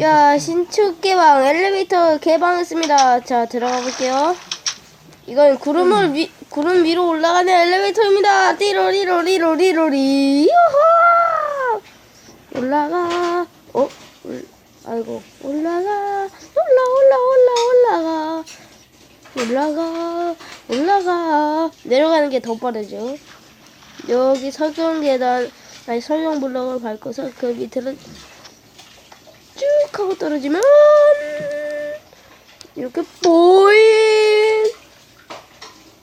야 신축 개방 엘리베이터 개방했습니다. 자 들어가 볼게요. 이건 구름을 위 구름 위로 올라가는 엘리베이터입니다. 띠로리로리로리로리. 요호 올라가. 어? 올, 아이고. 올라가. 올라 올라 올라 올라가. 올라가. 올라가. 내려가는 게 더 빠르죠. 여기 석영 계단 아니 석영 블럭을 밟고서 그 밑으로 쭉 하고 떨어지면 이렇게 보잉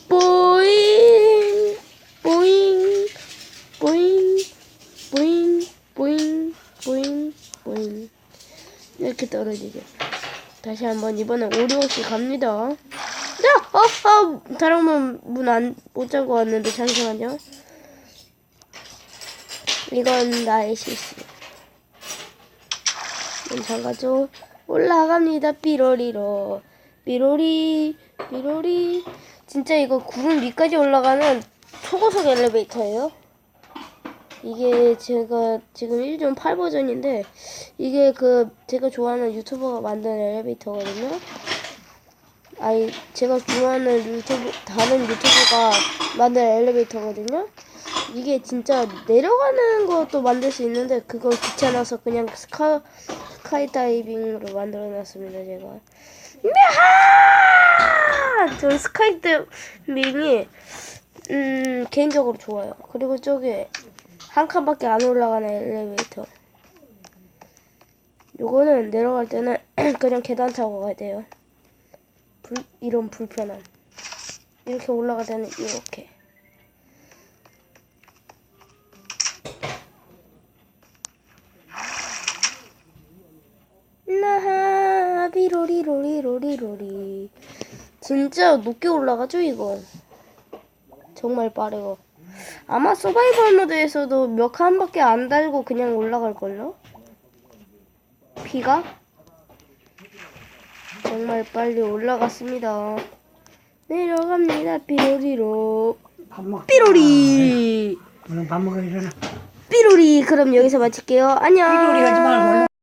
보잉 보잉 보잉 보잉 보잉 보잉 보잉 이렇게 떨어지죠. 다시 한번 이번엔 오리오씨 갑니다. 자, 어, 어, 다른 문문안못 잠고 왔는데 잠시만요. 이건 나의 실수. 문 잠가줘. 올라갑니다. 삐로리로. 삐로리, 삐로리. 진짜 이거 구름 위까지 올라가는 초고속 엘리베이터예요. 이게 제가 지금 1.8 버전인데 이게 그 제가 좋아하는 유튜버가 만든 엘리베이터거든요. 아니 제가 좋아하는 유튜브 다른 유튜버가 만든 엘리베이터거든요. 이게 진짜 내려가는 것도 만들 수 있는데 그거 귀찮아서 그냥 스카 스카이 다이빙으로 만들어놨습니다 제가. 야하! 저 스카이 다이빙이 음 개인적으로 좋아요. 그리고 저기 한 칸밖에 안 올라가는 엘리베이터. 요거는 내려갈 때는 그냥 계단 타고 가야 돼요. 불, 이런 불편함. 이렇게 올라갈 때는 이렇게. 나하 비 로리로리로리로리 진짜 높게 올라가죠 이거 정말 빠르고 아마 서바이벌 모드에서도 몇 칸밖에 안 달고 그냥 올라갈걸요? 피가? 정말 빨리 올라갔습니다. 내려갑니다. 삐로리로. 삐로리. 오늘 밥 먹어 일어나. 삐로리. 그럼 여기서 마칠게요. 안녕. 삐로리 하지 말고